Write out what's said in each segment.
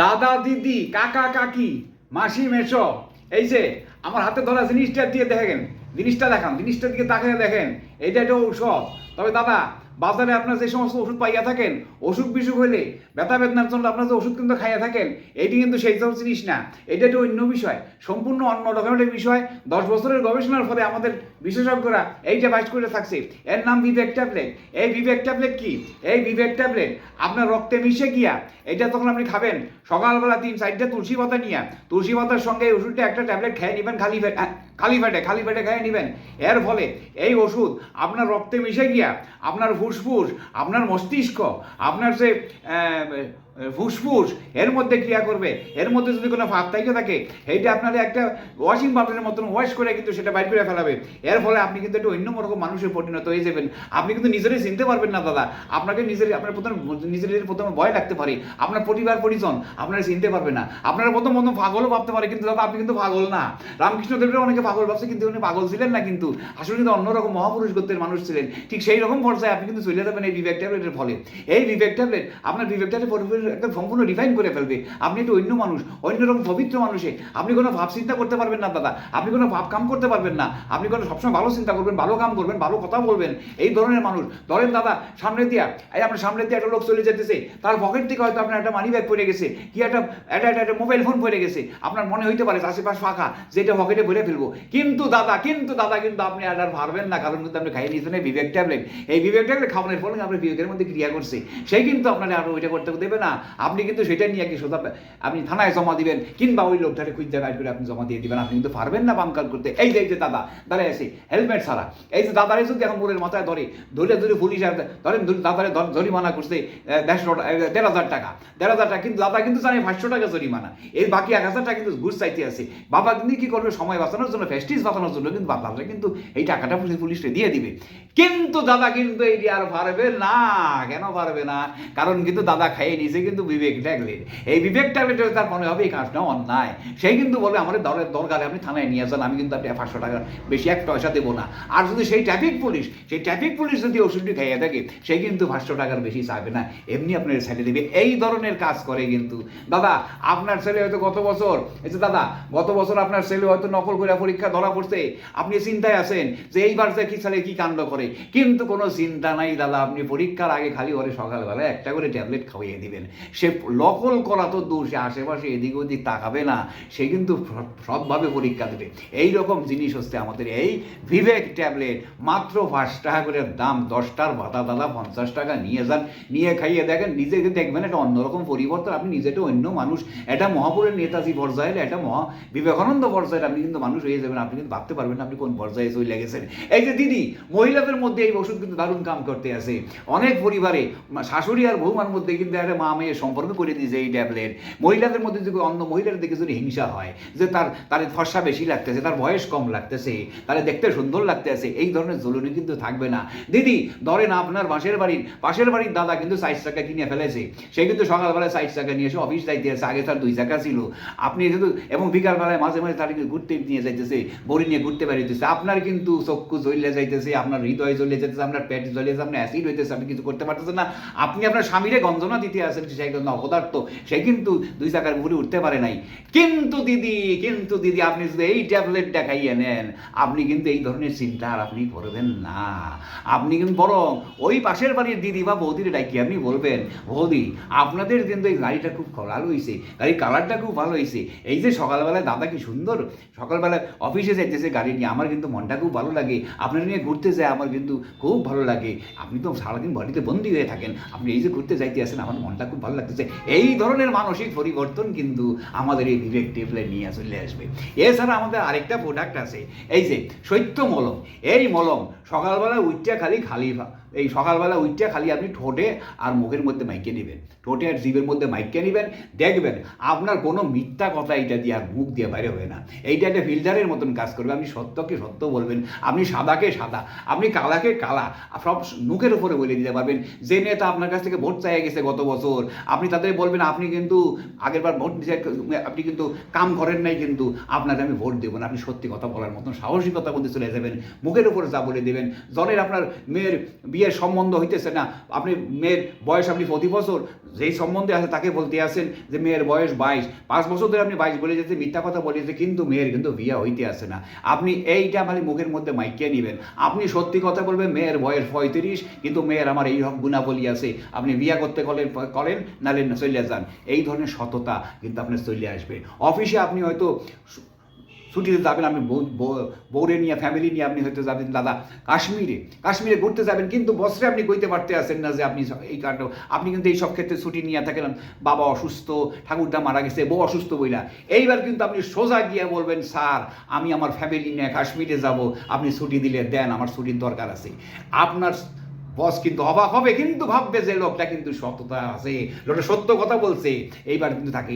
দাদা, দিদি, কাকা, কাকি, মাসি মেশো এই যে আমার হাতে ধরা জিনিসটা দিয়ে দেখেন, জিনিসটা দেখান জিনিসটা দিকে তাকিয়ে দেখেন, এইটা একটা ঔষধ। তবে দাদা বাজারে আপনার যে সমস্ত ওষুধ পাইয়া থাকেন অসুখ বিসুখ হলে ব্যথা বেদনার জন্য আপনার যে ওষুধ কিন্তু খাইয়া থাকেন এটি কিন্তু সেই সব জিনিস না। এটা একটা অন্য বিষয় সম্পূর্ণ অন্য রকমের বিষয়। দশ বছরের গবেষণার ফলে আমাদের বিশেষজ্ঞরা এইটা বাইট করে থাকছে এর নাম বিবেক ট্যাবলেট। এই বিবেক ট্যাবলেট কি? এই বিবেক ট্যাবলেট আপনার রক্তে মিশে গিয়া এটা তখন আপনি খাবেন সকালবেলা তিন চারটে তুলসী পাতা নিয়ে তুলসী পাতার সঙ্গে এই ওষুধটা একটা ট্যাবলেট খেয়ে নেবেন খালি আহ, খালি পেটে খালি পেটে খেয়ে নেবেন। এর ফলে এই ওষুধ আপনার রক্তে মিশে গিয়া, আপনার ফুসফুস, আপনার মস্তিষ্ক, আপনার সে ফুসফুস এর মধ্যে ক্রিয়া করবে। এর মধ্যে যদি কোনো ফাঁক থাকে থাকে এইটা আপনার একটা ওয়াশিং পাউডারের মতন ওয়াশ করে কিন্তু সেটা বাইর করে ফেলাবে। এর ফলে আপনি কিন্তু একটা অন্য রকম মানুষের পরিণত হয়ে যাবেন। আপনি কিন্তু নিজেরই চিনতে পারবেন না, দাদা। আপনাকে নিজের আপনার প্রথম নিজের প্রথমে ভয় লাগতে পারে। আপনার পরিবার, পরিজন, আপনারা চিনতে পারবে না। আপনার প্রথম প্রথম পাগলও ভাবতে পারে, কিন্তু দাদা, আপনি কিন্তু পাগল না। রামকৃষ্ণ দেবের অনেকে পাগল ভাবছে, কিন্তু উনি পাগল ছিলেন না কিন্তু। আসলে কিন্তু অন্যরকম মহাপুরুষ গোত্রের মানুষ ছিলেন। ঠিক সেই রকম পর্যায়ে আপনি কিন্তু চলে যাবেন এই বিবেক ট্যাবলেটের ফলে। এই বিবেক ট্যাবলেট, আপনার বিবেক ট্যাবলেট একদম সম্পূর্ণ রিফাইন করে ফেলবে। আপনি একটু অন্য মানুষ, অন্যরকম পবিত্র মানুষে। আপনি কোনো ভাব চিন্তা করতে পারবেন না, দাদা। আপনি কোনো ভাব কাম করতে পারবেন না। আপনি কোনো সবসময় ভালো চিন্তা করবেন, ভালো কাম করবেন, ভালো কথা বলবেন। এই ধরনের মানুষ। ধরেন দাদা, সামনে দিয়া, এই আপনার সামনে দিয়ে একটা লোক চলে যেতেছে। তার পকেট থেকে হয়তো আপনার একটা মানি ব্যাগ পড়ে গেছে, কি একটা একটা, একটা- একটা মোবাইল ফোন পড়ে গেছে। আপনার মনে হইতে পারে আশেপাশ ফাঁকা, যেটা পকেটে ভরে ফেলব। কিন্তু দাদা কিন্তু দাদা, কিন্তু আপনি আর আর না, কারণ কিন্তু আপনি খাইয়ে নিয়েছেন এই বিবেক ট্যাবলেট এই বিবেক ট্যাবলেট খাওয়ানোর ফলে আপনার বিবেকের মধ্যে ক্রিয়া করছে। সেই কিন্তু আপনার আর ওইটা করতে দেবে না। আপনি কিন্তু সেটা নিয়ে কি সোজা আপনি থানায় জমা দিবেন, কিংবা ওই লোকটাকে খুঁজতে বাইর করে আপনি জমা দিয়ে দিবেন। আপনি কিন্তু পারবেন না বাম কাজ করতে। এই যে এই যে দাদা, দাঁড়ায় আছে হেলমেট ছাড়া। এই যে দাদারে যদি এখন মোড়ের মাথায় ধরে ধরে ধরে পুলিশ আর ধরেন দাদারে জরিমানা করছে দেড়শো দেড় হাজার টাকা। দেড় হাজার টাকা, কিন্তু দাদা কিন্তু জানে পাঁচশো টাকা জরিমানা। এই বাকি এক হাজার টাকা কিন্তু ঘুষ চাইতে আছে। বাবা কিন্তু কি করবে? সময় বাঁচানোর জন্য ফেস্টিস বাঁচানোর জন্য কিন্তু বাবা কিন্তু এই টাকাটা পুলিশ পুলিশে দিয়ে দিবে। কিন্তু দাদা কিন্তু এই আর পারবে না। কেন পারবে না? কারণ কিন্তু দাদা খাইয়ে নিয়েছে কিন্তু বিবেক ট্যাবলেট এই বিবেক ট্যাবলেট তার মনে হবে এই কাজটা অন্যায়। সেই কিন্তু বলবে আমার দরের দরকারে আপনি থানায় নিয়ে যান আমি কিন্তু আপনি পাঁচশো টাকা বেশি এক পয়সা দেবো না। আর যদি সেই ট্রাফিক পুলিশ সেই ট্রাফিক পুলিশ যদি ওষুধটি খাইয়ে থাকে, সে কিন্তু পাঁচশো টাকার বেশি চাইবে না। এমনি আপনার ছেড়ে দেবে এই ধরনের কাজ করে কিন্তু। দাদা, আপনার ছেলে হয়তো গত বছর, এই দাদা, গত বছর আপনার ছেলে হয়তো নকল করে পরীক্ষা ধরা পড়ছে। আপনি চিন্তায় আছেন যে এইবার যে কি ছেলে কি কাণ্ড করে। কিন্তু কোনো চিন্তা নাই, দাদা। আপনি পরীক্ষার আগে খালি ওরে সকালবেলা একটা করে ট্যাবলেট খাওয়িয়ে দিবেন। সে নকল করা তো সে আশেপাশে এদিক ওদিক তাকাবে না, সে কিন্তু সৎভাবে পরীক্ষা দেবে। এই রকম জিনিস হচ্ছে আমাদের এই বিবেক ট্যাবলেট মাত্র পাঁচ টাকা করে দাম, দশটার ভাতা দাদা, পঞ্চাশ টাকা, নিয়ে যান, নিয়ে খাইয়ে দেখেন, নিজেকে দেখবেন এটা অন্যরকম পরিবর্তন, আপনি নিজেটা অন্য মানুষ। এটা মহাপুরের নেতাজি পর্যায়ের, এটা মহা বিবেকানন্দ পর্যায়ের, আপনি কিন্তু মানুষ হয়ে যাবেন, আপনি কিন্তু ভাবতে পারবেন আপনি কোন পর্যায়ে চলে গেছেন। এই যে দিদি, মহিলাদের মধ্যে এই ওষুধ কিন্তু দারুণ কাম করতে আছে। অনেক পরিবারে, শাশুড়ি আর বৌমার মধ্যে কিন্তু একটা মা মেয়ের সম্পর্ক করে দিয়েছে এই ট্যাবলেট মহিলাদের মধ্যে যদি অন্য মহিলার দিকে যদি হিংসা হয়, যে তার তার ফর্সা বেশি লাগতেছে, তার বয়স কম লাগতেছে তার দেখতে সুন্দর লাগতেছে, এই ধরনের জরুরি কিন্তু থাকবে না। দিদি, ধরেন আপনার পাশের বাড়ির পাশের বাড়ির দাদা কিন্তু সাইজ টাকা কিনে ফেলেছে। সে কিন্তু সকালবেলায় সাইজ টাকা নিয়ে এসে অফিস যাইতে আছে আগে তার দুই চাকা ছিল। আপনি কিন্তু এবং বিকালবেলায় মাঝে মাঝে তার ঘুরতে নিয়ে যাইতেছে, বড়ি নিয়ে ঘুরতে বেরিয়েছে আপনার কিন্তু চক্ষু জ্বলে যাইতেছে, আপনার হৃদয় জ্বলে যেতেছে আপনার পেট জ্বলে যাচ্ছে আপনার অ্যাসিড হইতেছে, আপনি কিছু করতে পারতেছেন না। আপনি আপনার স্বামীরে গঞ্জনা দিতে আছেন সেই কিন্তু অপদার্থ সে কিন্তু দুই চাকার ঘুরে উঠতে পারে নাই। কিন্তু দিদি কিন্তু দিদি, আপনি যদি এই ট্যাবলেটটা খাইয়ে নেন। আপনি কিন্তু এই ধরনের চিন্তা আর আপনি করবেন না। আপনি কিন্তু বরং ওই পাশের বাড়ির দিদি বা বৌদির ডাকি আপনি বলবেন, বৌদি, আপনাদের কিন্তু এই গাড়িটা খুব ভালো হয়েছে গাড়ির কালারটা খুব ভালো হয়েছে এই যে সকালবেলায় দাদা কি সুন্দর? সকালবেলায় অফিসে যাইতেছে গাড়ি নিয়ে। আমার কিন্তু মনটা খুব ভালো লাগে। আপনার নিয়ে ঘুরতে যায় আমার কিন্তু খুব ভালো লাগে। আপনি তো সারাদিন বাড়িতে বন্দি হয়ে থাকেন। আপনি এই যে ঘুরতে যাইতে আসেন, আমার মনটা খুব ভালো লাগতেছে। এই ধরনের মানসিক পরিবর্তন কিন্তু আমাদের এই বিবেক টেবলে নিয়ে চলে আসবে। এছাড়া আমাদের আরেকটা প্রোডাক্ট আছে। এই যে, সত্য মলম। এই মলম সকালবেলা উইটটা খালি খালি এই সকালবেলা উইটটা খালি আপনি ঠোঁটে আর মুখের মধ্যে মাইকে নেবেন। ঠোঁটে আর জীবের মধ্যে মাইকে নেবেন। দেখবেন আপনার কোনো মিথ্যা কথা এইটা দিয়ে আর মুখ দিয়ে বাইরে হবে না। এইটা একটা ফিল্টারের মতন কাজ করবে। আপনি সত্যকে সত্য বলবেন। আপনি সাদাকে সাদা। আপনি কালাকে কালা। সব মুখের উপরে বলে দিতে পারবেন। যে নেতা আপনার কাছ থেকে ভোট চাইয়া গেছে গত বছর, আপনি তাদের বলবেন, আপনি কিন্তু আগেরবার ভোট আপনি কিন্তু কাম করেন নাই কিন্তু আপনাকে আমি ভোট দেবো না। আপনি সত্যি কথা বলার মতন সাহসিকতা মধ্যে চলে যাবেন। মুখের উপরে যা বলে দেবেন। জনের আপনার মেয়ের বিয়ে বিয়ের সম্বন্ধ হইতেছে না। আপনি মেয়ের বয়স আপনি প্রতি বছর যেই সম্বন্ধে আছে তাকে বলতে আসেন যে মেয়ের বয়স বাইশ। পাঁচ বছর ধরে আপনি বাইশ বলে যেতে মিথ্যা কথা বলে যেতে কিন্তু মেয়ের কিন্তু বিয়ে হইতে আসে না। আপনি এইটা মানে মুখের মধ্যে মাইকিয়ে নেবেন। আপনি সত্যি কথা বলবেন, মেয়ের বয়স পঁয়ত্রিশ, কিন্তু মেয়ের আমার এই সব গুণাবলী আছে। আপনি বিয়া করতে করেন করেন, নাহলে চলে যান। এই ধরনের সততা কিন্তু আপনার চলে আসবে। অফিসে আপনি হয়তো ছুটিতে যাবেন, আপনি বউরে নিয়ে ফ্যামিলি নিয়ে আপনি হয়তো যাবেন। দাদা, কাশ্মীরে কাশ্মীরে ঘুরতে যাবেন, কিন্তু বছরে আপনি কইতে পারতে আসেন না যে আপনি এই কাণ্ড। আপনি কিন্তু এই সব ক্ষেত্রে ছুটি নিয়ে থাকেন, বাবা অসুস্থ, ঠাকুরদা মারা গেছে, বউ অসুস্থ বইলা। এইবার কিন্তু আপনি সোজা গিয়ে বলবেন, স্যার, আমি আমার ফ্যামিলি নিয়ে কাশ্মীরে যাব, আপনি ছুটি দিলে দেন, আমার ছুটির দরকার আছে। আপনার বস কিন্তু অবাক হবে, কিন্তু ভাববে যে লোকটা কিন্তু সততা আছে। লোকটা সত্য কথা বলছে। এইবার কিন্তু তাকে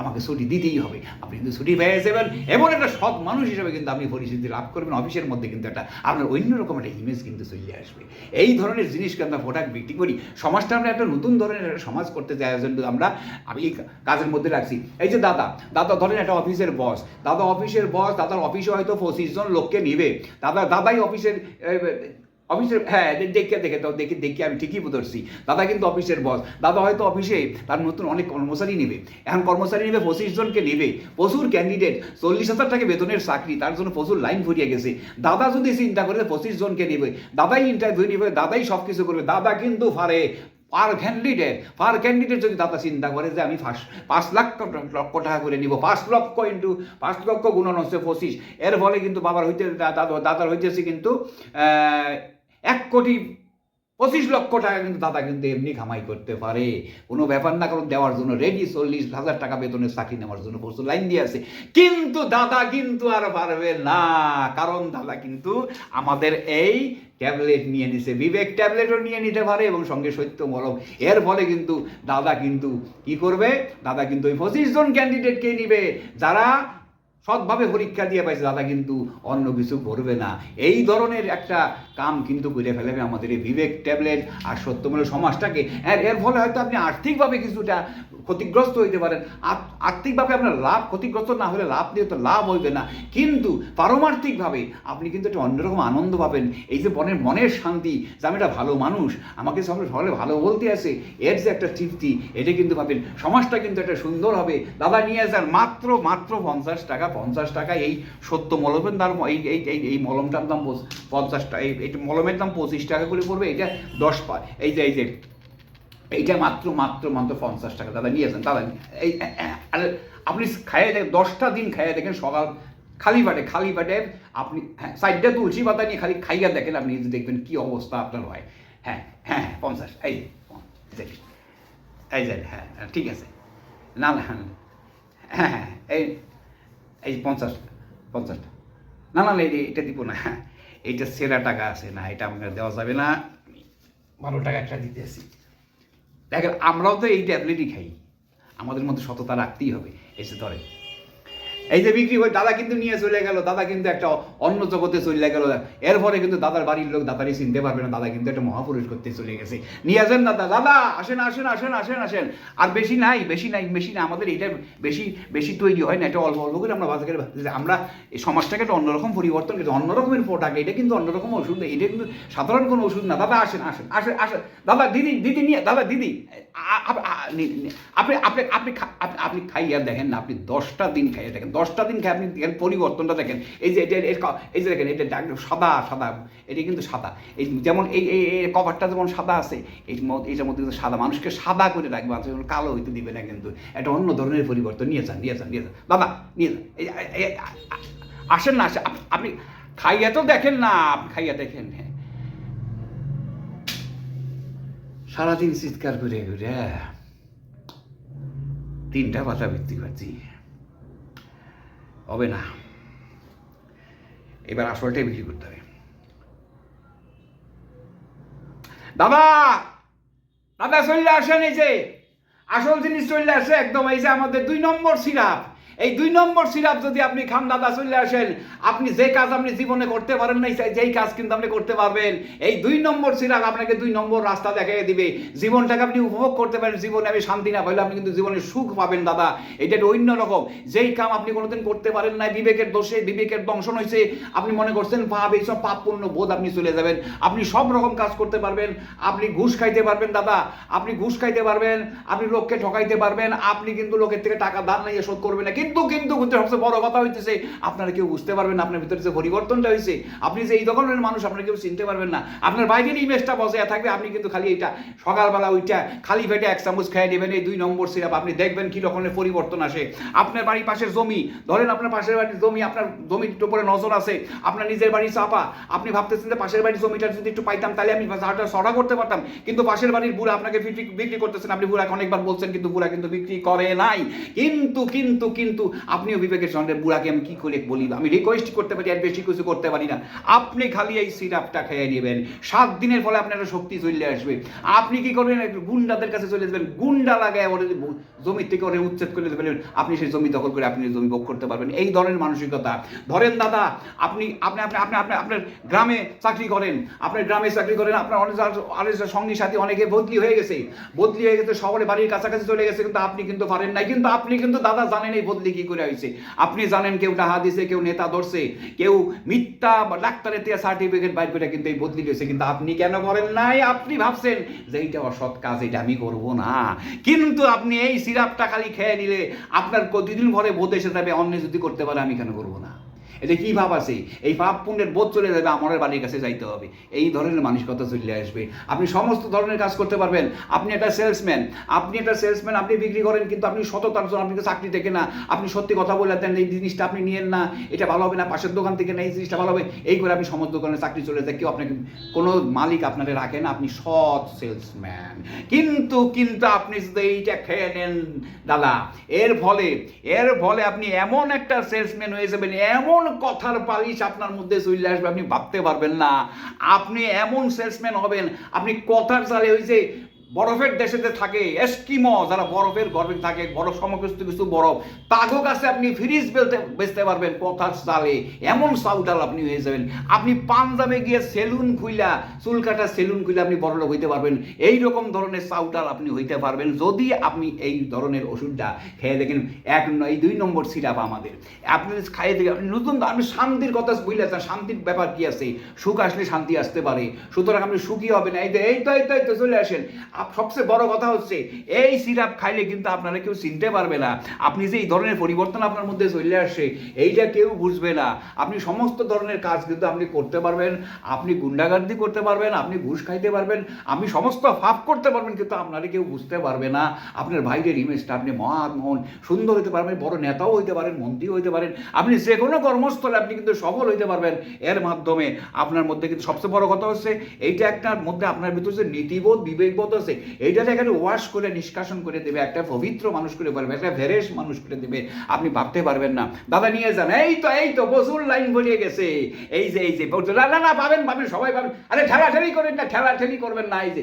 আমাকে ছুটি দিতেই হবে। আপনি কিন্তু ছুটি পেয়ে যাবেন। এমন একটা সৎ মানুষ হিসেবে কিন্তু আপনি পরিচিতি লাভ করবেন। অফিসের মধ্যে কিন্তু একটা আপনার অন্যরকম একটা ইমেজ কিন্তু চলে আসবে। এই ধরনের জিনিসকে আমরা প্রোডাক্ট বিক্রি করি। সমাজটা আমরা একটা নতুন ধরনের একটা সমাজ করতে চাই। জন্য আমরা, আমি এই কাজের মধ্যে রাখছি। এই যে দাদা দাদা ধরেন একটা অফিসের বস। দাদা অফিসের বস, দাদার অফিসে হয়তো পঁচিশ জন লোককে নিবে। দাদা, দাদাই অফিসের অফিসের হ্যাঁ দেখে দেখে, তো দেখে দেখে আমি ঠিকই ধরছি দাদা কিন্তু অফিসের বস দাদা হয়তো অফিসে তার নতুন অনেক কর্মচারী নেবে। এখন কর্মচারী নেবে, পঁচিশ জনকে নেবে। প্রচুর ক্যান্ডিডেট চল্লিশ হাজার টাকা বেতনের চাকরি, তার জন্য প্রচুর লাইন ভরিয়ে গেছে। দাদা যদি চিন্তা করে, পঁচিশ জনকে নেবে। দাদাই ইন্টারভিউ নেবে, দাদাই সব কিছু করবে। দাদা কিন্তু ফারে পার ক্যান্ডিডেট পার ক্যান্ডিডেট যদি দাদা চিন্তা করে যে আমি পাঁচ পাঁচ লাখ লক্ষ টাকা করে নিব, পাঁচ লক্ষ ইন্টু পাঁচ লক্ষ গুণন হচ্ছে পঁচিশ। এর ফলে কিন্তু বাবার হইতে, দাদা, দাদার হইতেছে কিন্তু এক কোটি পঁচিশ লক্ষ টাকা কিন্তু দাদা কিন্তু এমনি কামাই করতে পারে। কোনো ব্যাপার না, কারণ দেওয়ার জন্য রেডি চল্লিশ হাজার টাকা বেতনের চাকরি নেওয়ার জন্য প্রচুর লাইন দিয়ে আছে। কিন্তু দাদা কিন্তু আর পারবে না, কারণ দাদা কিন্তু আমাদের এই ট্যাবলেট নিয়ে নিছে, বিবেক ট্যাবলেটও নিয়ে নিতে পারে এবং সঙ্গে সত্য মলম এর ফলে কিন্তু দাদা কিন্তু কি করবে? দাদা কিন্তু ওই পঁচিশ জন ক্যান্ডিডেটকে নিবে? যারা সৎভাবে পরীক্ষা দিয়ে পাইছে, দাদা কিন্তু অন্য কিছু করবে না। এই ধরনের একটা কাম কিন্তু করে ফেলবে আমাদের এই বিবেক ট্যাবলেট আর সত্যমূলক সমাজটাকে। এর এর ফলে হয়তো আপনি আর্থিকভাবে কিছুটা ক্ষতিগ্রস্ত হইতে পারেন। আর্থিকভাবে আপনার লাভ ক্ষতিগ্রস্ত না হলে লাভ দিয়ে তো লাভ হইবে না। কিন্তু পারমার্থিকভাবে আপনি কিন্তু একটা অন্যরকম আনন্দ পাবেন। এই যে মনের মনের শান্তি, যে আমি একটা ভালো মানুষ, আমাকে সবাই সকলে ভালো বলতে আছে, এর যে একটা তৃপ্তি, এটা কিন্তু পাবেন। সমাজটা কিন্তু একটা সুন্দর হবে। দাদা নিয়ে যান মাত্র মাত্র পঞ্চাশ টাকা পঞ্চাশ টাকা এই সত্য মলমের দাম এই এই এই মলমটার দাম পঞ্চাশ টাকা, এই এইটা মলমের দাম পঁচিশ টাকা করে পড়বে এটা দশ পা এই যে এই যে এইটা মাত্র মাত্র মাত্র পঞ্চাশ টাকা। দাদা নিয়ে যান দাদা এই আরে আপনি খাইয়ে দেখেন দশটা দিন খাইয়ে দেখেন সকাল খালি পাটে খালি পাটে আপনি হ্যাঁ সাইডটা তুলসী পাতা নিয়ে খালি খাইয়া দেখেন আপনি দেখবেন কি অবস্থা আপনার হয় হ্যাঁ হ্যাঁ হ্যাঁ, পঞ্চাশ এই এই যে, হ্যাঁ হ্যাঁ, ঠিক আছে। না না হ্যাঁ হ্যাঁ এই এই পঞ্চাশ পঞ্চাশটা না না এটা দিব না হ্যাঁ। এইটা সেরা টাকা আছে। না, এটা আমাকে দেওয়া যাবে না। ভালো টাকা একটা দিতে আসি। দেখেন, আমরাও তো এই ট্যাবলেটই খাই। আমাদের মধ্যে সততা রাখতেই হবে। এসে ধরে এই যে বিক্রি করে দাদা কিন্তু নিয়ে চলে গেল, দাদা কিন্তু একটা অন্য জগতে চলে গেল। এর ফলে কিন্তু দাদার বাড়ির লোক দাদারই চিনতে পারবে না, দাদা কিন্তু একটা মহাপুরুষ করতে চলে গেছে। নিয়ে আসেন দাদা দাদা, আসেন আসেন আসেন আসেন আসেন। আর বেশি নাই বেশি নাই, বেশি না আমাদের এটা বেশি বেশি তৈরি হয় না, এটা অল্প অল্প করে আমরা বাজারে যে আমরা এই সমাজটাকে একটা অন্যরকম পরিবর্তন করেছি অন্য রকমের প্রোডাক্ট এটা কিন্তু অন্যরকম ওষুধ না, এটা কিন্তু সাধারণ কোনো ওষুধ না। দাদা, আসেন আসেন আসেন আসেন। দাদা, দিদি দিদি নিয়ে, দাদা, দিদি আপনি আপনি আপনি আপনি খাইয়া দেখেন না, আপনি দশটা দিন খাইয়া দেখেন। দশটা দিন খাই আপনি দেখেন, পরিবর্তনটা দেখেন। এই যে এটা এর এই যে দেখেন, এটা সাদা সাদা, এটা কিন্তু সাদা। এই যেমন এই এই কভারটা যেমন সাদা আছে, এই এইটার মধ্যে কিন্তু সাদা। মানুষকে সাদা করে রাখবে মানুষ কালো হইতে দিবে না কিন্তু। একটা অন্য ধরনের পরিবর্তন। নিয়ে যান নিয়ে যান নিয়ে যান। দাদা নিয়ে যান। আসেন না, আসেন। আপনি খাইয়া তো দেখেন না, আপনি খাইয়া দেখেন হ্যাঁ। সারাদিন চিৎকার করে ঘুরে, তিনটা পাতা বিক্রি করছি। হবে না। এবার আসলটাই বিক্রি করতে হবে। দাদা দাদা চলে আসেন এই যে আসল জিনিস চলে আসে একদম, এই যে আমাদের দুই নম্বর সিরাপ। এই দুই নম্বর সিরাপ যদি আপনি খান, দাদা, চলে আসেন। আপনি যে কাজ আপনি জীবনে করতে পারেন নাই যেই কাজ কিন্তু আপনি করতে পারবেন। এই দুই নম্বর সিরাপ আপনাকে দুই নম্বর রাস্তা দেখিয়ে দিবে। জীবনটাকে আপনি উপভোগ করতে পারেন, জীবনে আমি শান্তি না পাইলে আপনি কিন্তু জীবনে সুখ পাবেন, দাদা। এটা একটা অন্য রকম। যেই কাম আপনি কোনোদিন করতে পারেন নাই, বিবেকের দোষে, বিবেকের দংশন হয়েছে আপনি মনে করছেন, পাপ এইসব পাপপূর্ণ বোধ আপনি চলে যাবেন। আপনি সব রকম কাজ করতে পারবেন। আপনি ঘুষ খাইতে পারবেন, দাদা। আপনি ঘুষ খাইতে পারবেন। আপনি লোককে ঠকাইতে পারবেন। আপনি কিন্তু লোকের থেকে টাকা দান নিয়ে শোধ করবেন না। কিন্তু কিন্তু কিন্তু সবচেয়ে বড় কথা হইতেছে, আপনারা কেউ বুঝতে পারবেন না, আপনার ভিতরে যে পরিবর্তনটা হয়েছে আপনি যে এই ধরনের মানুষ, আপনারা কেউ চিনতে পারবেন না। আপনার বাইরের ইমেজটা বজায় থাকবে, আপনি কিন্তু খালি এইটা সকালবেলা ওইটা খালি পেটে এক চামচ খেয়ে নেবেন, এই দুই নম্বর সিরাপ আপনি দেখবেন কি রকমের পরিবর্তন আসে। আপনার বাড়ির পাশের জমি, ধরেন আপনার পাশের বাড়ির জমি, আপনার জমির উপরে নজর আছে, আপনার নিজের বাড়ি চাপা। আপনি ভাবতেছেন যে পাশের বাড়ির জমিটা যদি একটু পাইতাম, তাহলে আমি চাটা সরা করতে পারতাম। কিন্তু পাশের বাড়ির বুড়া আপনাকে বিক্রি করতেছেন, আপনি বুড়াকে অনেকবার বলছেন, কিন্তু বুড়া কিন্তু বিক্রি করে নাই। কিন্তু কিন্তু কিন্তু আপনিও বিবেকের সঙ্গে, বুড়াকে আমি কি করে বলি? আমি রিকোয়েস্ট করতে পারি আর বেশি কিছু করতে পারি না। আপনি খালি এই সিরাপটা খেয়ে নেবেন। সাত দিনের ফলে আপনার শক্তি চলে আসবে। আপনি কি করবেন গুন্ডাদের কাছে চলে যাবেন? গুন্ডা লাগায় ওরে জমি থেকে ওরে উচ্ছেদ করে দেবেন। আপনি সেই জমি দখল করে আপনি জমি ভোগ করতে পারবেন। এই ধরনের মানসিকতা। ধরেন দাদা, আপনি আপনি আপনি আপনি আপনি, আপনার গ্রামে চাকরি করেন। আপনার গ্রামে চাকরি করেন, আপনার অনেক অনেক সঙ্গী সাথী অনেকে বদলি হয়ে গেছে। বদলি হয়ে গেছে, শহরে বাড়ির কাছাকাছি চলে গেছে, কিন্তু আপনি কিন্তু পারেন নাই। কিন্তু আপনি কিন্তু দাদা জানেন এই বদলি কি করে হয়েছে আপনি জানেন কেউ টাহা দিছে, কেউ নেতা ধরছে, কেউ মিথ্যা বা ডাক্তারের সার্টিফিকেট বাইর করে কিন্তু এই বদলি হয়েছে কিন্তু আপনি কেন করেন নাই? আপনি ভাবছেন যে এইটা অসৎ কাজ এটা আমি করব না। কিন্তু আপনি এই সিরাপটা খালি খেয়ে নিলে আপনার প্রতিদিন ঘরে বোধ এসে যাবে, অন্য যদি করতে পারে, আমি কেন করব না? এটা কি ভাব আছে? এই পাপ পুণ্যের বোধ চলে যাবে আমার বাড়ির কাছে যাইতে হবে। এই ধরনের মানসিকতা চলে আসবে। আপনি সমস্ত ধরনের কাজ করতে পারবেন। আপনি একটা সেলসম্যান আপনি একটা সেলসম্যান আপনি বিক্রি করেন, কিন্তু আপনি সততার জন্য আপনি চাকরি থেকে না। আপনি সত্যি কথা বলে দেন, এই জিনিসটা আপনি নিয়েন না। এটা ভালো হবে না, পাশের দোকান থেকে না এই জিনিসটা ভালো হবে। এই করে আপনি সমস্ত দোকানে চাকরি চলে যায়। কেউ আপনাকে, কোনো মালিক আপনাকে রাখে না। আপনি সৎ সেলসম্যান কিন্তু কিন্তু আপনি যদি এইটা খেয়ে নেন, দাদা। এর ফলে এর ফলে আপনি এমন একটা সেলসম্যান হয়ে যাবেন, এমন কথার পালিশ আপনার মধ্যে চলে আসবে, আপনি ভাবতে পারবেন না। আপনি এমন সেলসম্যান হবেন, আপনি কথার চালে যে বরফের দেশেতে থাকে এস্কিমো, যারা বরফের গর্ভে থাকে, বরফ সমগ্রস্ত কিছু বরফ। তাগো কাছে আপনি ফ্রিজ বেলতে, বেচতে পারবেন কথার চালে। এমন সাউডাল আপনি হয়ে যাবেন। আপনি পাঞ্জাবে গিয়ে সেলুন খুইলা চুল কাটা সেলুন খুইলা আপনি বড়লোক হইতে পারবেন। এই রকম ধরনের সাউডাল আপনি হইতে পারবেন। যদি আপনি এই ধরনের ওষুধটা খেয়ে দেখেন, এক নয়, দুই নম্বর সিরাপ আমাদের। আপনি খাইয়ে দেখেন, আপনি নতুন আপনি শান্তির কথা বুঝলেছেন শান্তির ব্যাপার কি আছে? সুখ আসলে শান্তি আসতে পারে। সুতরাং আপনি সুখী হবেন। এই তো এই তো এই তো, চলে আসেন। সবচেয়ে বড় কথা হচ্ছে, এই সিরাপ খাইলে কিন্তু আপনারা কেউ চিনতে পারবে না। আপনি যে এই ধরনের পরিবর্তন আপনার মধ্যে চলে আসে, এইটা কেউ বুঝবে না। আপনি সমস্ত ধরনের কাজ কিন্তু আপনি করতে পারবেন, আপনি গুন্ডাগার্দি করতে পারবেন, আপনি ঘুষ খাইতে পারবেন, আপনি সমস্ত ফাপ করতে পারবেন, কিন্তু আপনারা কেউ বুঝতে পারবে না। আপনার বাইরের ইমেজটা আপনি মহান সুন্দর হতে পারবেন, বড় নেতাও হইতে পারেন মন্ত্রী হইতে পারেন। আপনি যে কোনো কর্মস্থলে আপনি কিন্তু সফল হইতে পারবেন। এর মাধ্যমে আপনার মধ্যে কিন্তু সবচেয়ে বড় কথা হচ্ছে, এইটা একটার মধ্যে আপনার ভিতরে যে নীতিবোধ, বিবেকবোধ আছে এইটাতে এখানে ওয়াশ করে নিষ্কাশন করে দেবে একটা পবিত্র মানুষ করে পারবে একটা ভেরেস মানুষ করে দেবে। আপনি ভাবতে পারবেন না। দাদা নিয়ে যান। এই তো এই তো প্রচুর লাইন বলিয়ে গেছে। এই যে এই যে না না, পাবেন পাবেন সবাই পাবেন। আরে ঠেলাঠেলি করেন না ঠেলাঠেলি করবেন না এই যে।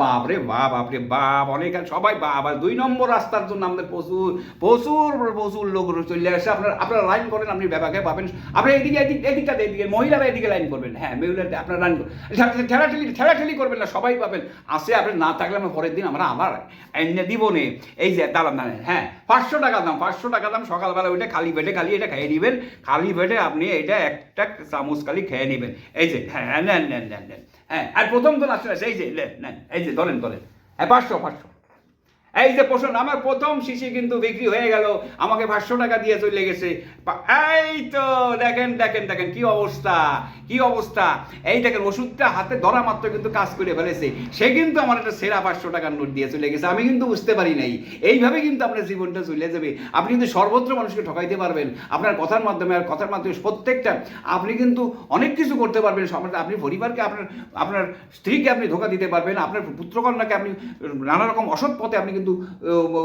বাপ রে বাপ বাপরে বাপ অনেক সবাই বাপ। আর দুই নম্বর রাস্তার জন্য আমাদের প্রচুর প্রচুর প্রচুর লোক চলে আসে। আপনার আপনারা লাইন করেন আপনি ব্যাপাকে পাবেন। আপনি এদিকে এদিক এদিকটা এদিকে মহিলারা এদিকে লাইন করবেন। হ্যাঁ মহিলারা আপনার লাইন ঠেলাঠেলি ঠেলাঠেলি করবেন না সবাই পাবেন। আসে আপনি না থাকলে আমি পরের দিন আমরা আবার এনে দিব নে। এই যে, দাঁড়ান দাঁড়ান হ্যাঁ পাঁচশো টাকা দাম, পাঁচশো টাকা দাম, সকালবেলা ওইটা খালি পেটে খালি এটা খেয়ে নেবেন। খালি পেটে আপনি এটা একটা চামচ খালি খেয়ে নেবেন। এই যে হ্যাঁ নেন নেন নেন নেন হ্যাঁ আর প্রথম তো আসলে এই যে নেন, এই যে, ধরেন ধরেন হ্যাঁ পাঁচশো পাঁচশো। এই যে পোষণ আমার প্রথম শিশি কিন্তু বিক্রি হয়ে গেল, আমাকে পাঁচশো টাকা দিয়ে চলে গেছে। এই তো, দেখেন দেখেন দেখেন, কি অবস্থা কি অবস্থা। এই দেখেন, ওষুধটা হাতে ধরা মাত্র কিন্তু কাজ করে ফেলেছে। সে কিন্তু আমার একটা সেরা পাঁচশো টাকার নোট দিয়ে চলে গেছে। আমি কিন্তু বুঝতে পারি নাই। এইভাবে কিন্তু আপনার জীবনটা চলে যাবে। আপনি কিন্তু সর্বত্র মানুষকে ঠকাইতে পারবেন। আপনার কথার মাধ্যমে আর কথার মাধ্যমে প্রত্যেকটা, আপনি কিন্তু অনেক কিছু করতে পারবেন। আপনি পরিবারকে, আপনার আপনার স্ত্রীকে আপনি ধোকা দিতে পারবেন। আপনার পুত্রকন্যাকে আপনি নানা রকম অসৎ পথে আপনি কিন্তু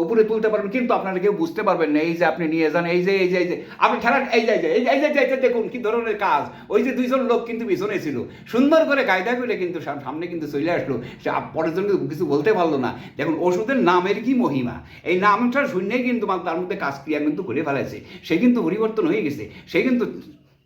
উপরে তুলতে পারবেন, কিন্তু আপনারা কেউ বুঝতে পারবেন না, এই যে আপনি নিয়ে যান, এই যে এই যে এই যে, আপনি খেলার, এই যে এই যে এই যে এই যে দেখুন কি ধরনের কাজ। ওই যে দুইজন লোক কিন্তু পিছনে ছিল। সুন্দর করে কায়দা করে কিন্তু সামনে কিন্তু চলে আসলো। সে পরের জন্য কিছু বলতে পারল না। দেখুন, ওষুধের নামের কি মহিমা? এই নামটা শুনেই কিন্তু তার মধ্যে কাজ ক্রিয়া কিন্তু করে ফেলেছে। সে কিন্তু পরিবর্তন হয়ে গেছে। সে কিন্তু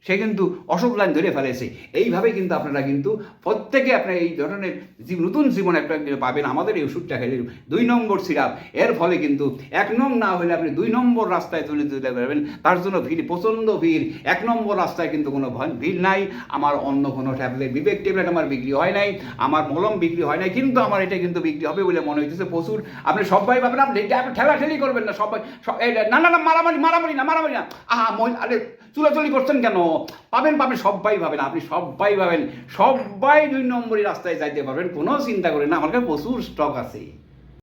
সে কিন্তু অসুখ লাইন ধরে ফেলেছে। এইভাবে কিন্তু আপনারা কিন্তু প্রত্যেকে আপনার এই ধরনের নতুন জীবন একটা পাবেন আমাদের এই ওষুধটা খেলে। দুই নম্বর সিরাপ, এর ফলে কিন্তু এক নং না হলে আপনি দুই নম্বর রাস্তায় তুলে তুলে পারবেন। তার জন্য ভিড়, প্রচণ্ড ভিড়। এক নম্বর রাস্তায় কিন্তু কোনো ভিড় নাই। আমার অন্য কোনো ট্যাবলেট বিবেক ট্যাবলেট আমার বিক্রি হয় নাই। আমার মলম বিক্রি হয় নাই। কিন্তু আমার এটা কিন্তু বিক্রি হবে বলে মনে হইতেছে প্রচুর। আপনি সবাই পাবেন আপনি ঠেলাঠেলি করবেন না, সবাই সব- না না না, মারামারি মারামারি না মারামারি না। আহা, মহিলা, আরে চুলাচুলি করছেন কেন? পাবেন পাবেন সবাই পাবেন আপনি সবাই পাবেন সবাই দুই নম্বরই রাস্তায় যাইতে পারবেন, কোনো চিন্তা করেন না, আমার কাছে প্রচুর স্টক আছে।